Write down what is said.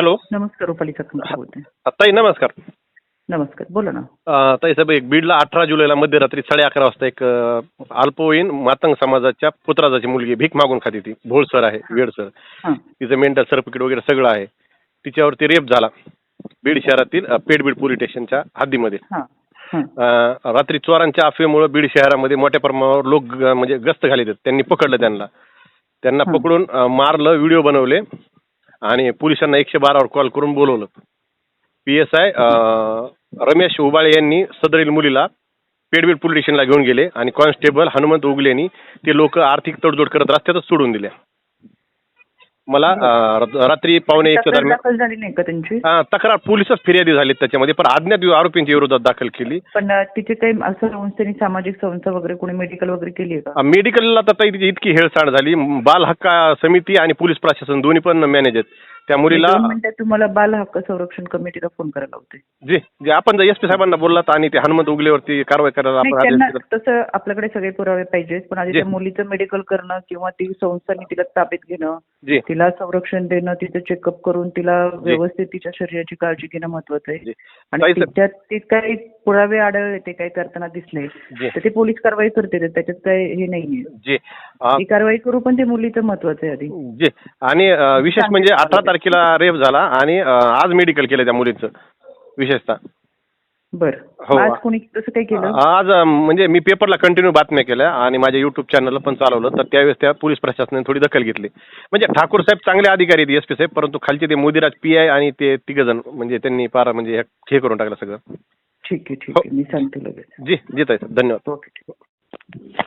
Hello. नमस्कार रुपाली बोलते. ताई नमस्कार. नमस्कार बोला ना. ताई साहेब एक बीडला अठरा जुलैला मध्यरात्री साडे अकरा वाजता एक अल्पवयीन मातंग समाजाच्या पुत्राजाची मुलगी भीक मागून खाती ती. भोळ सर आहे वेड सर. तिचं मेंटल सर्टिफिकेट वगैरे सगळं आहे. तिच्यावरती रेप झाला. बीड शहरातील पेडबीड पोलीस स्टेशनच्या हद्दीमध्ये. रात्री चोरांच्या अफवेमुळे बीड शहरामध्ये मोठ्या प्रमाणावर लोक म्हणजे गस्त घालीत. त्यांनी पकडलं त्यांना. त्यांना. पकडून मारलं व्हिडिओ बनवले. आणि पोलिसांना एकशे बारावर कॉल करून बोलवलं. P S I Ramesh Ubale यांनी सदरील मुलीला पेडबीड पोलीस स्टेशनला घेऊन गेले आणि कॉन्स्टेबल हनुमंत उगलेनी ते लोक आर्थिक तडजोड करत रस्त्यातच सोडून दिल्या. मला रात्री पावणे एकच्या तक्रार दरम्यान दाखल झाली नाही का त्यांची? तक्रार पोलिसच फिर्यादी झालीत त्याच्यामध्ये पण अज्ञात आरोपींच्या विरोधात दाखल केली. पण अं, तिचे काही असं संस्थेने सामाजिक संस्था वगैरे कोणी मेडिकल वगैरे केली आहे का? मेडिकलला तर ताई तिची इतकी हेळसांड झाली. बाल हक्क समिती आणि पोलीस प्रशासन दोन्ही पण मॅनेज आहेत. त्या मुलीला दोन मिनिटात तुम्हाला बाल हक्क संरक्षण कमिटीला फोन करायला होते. जे जे आपण जर एस पी साहेबांना बोललात आणि ते हनुमंत उगलेवरती कारवाई करायला नाही आपण त्यांना आदेश दिला. तसं आपल्याकडे सगळे पुरावे पाहिजेत पण आधी जे. त्या मुलीचं मेडिकल करणं किंवा ती संस्थांनी तिला ताब्यात घेणं जी. तिला संरक्षण देणं तिचं चेकअप करून तिला व्यवस्थित तिच्या शरीराची काळजी घेणं महत्वाचं आहे. जी. आणि ताई तिच्यात ते काही पुरावे आढळले ते काही करताना दिसले जी. तर ते पोलीस कारवाई करते त्याच्यात काही हे नाहीये. जे. अं, ती कारवाई करू पण ते मुलीचं महत्वाचं आहे आधी. जे. आणि अं, विशेष म्हणजे अठरा तारखेला रेप झाला आणि अं, आज मेडिकल केलं त्या मुलीचं विशेषतः. बर. हो. आज कोणी तसं काही केलं? आज अं, म्हणजे मी पेपरला कंटिन्यू बातम्या केल्या आणि माझ्या युट्यूब चॅनलला पण चालवलं तर त्यावेळेस त्या पोलीस प्रशासनाने थोडी दखल घेतली. म्हणजे ठाकूर साहेब चांगले अधिकारी आहेत एस पी साहेब परंतु खालचे ते मोदीराज पी आय आणि ते तिघजण म्हणजे त्यांनी पारा म्हणजे हे- हे करून टाकलं सगळं. ठीक आहे ठीक आहे. मी सांगते लगेच. जी जी ताई साहेब धन्यवाद. ओके ठीक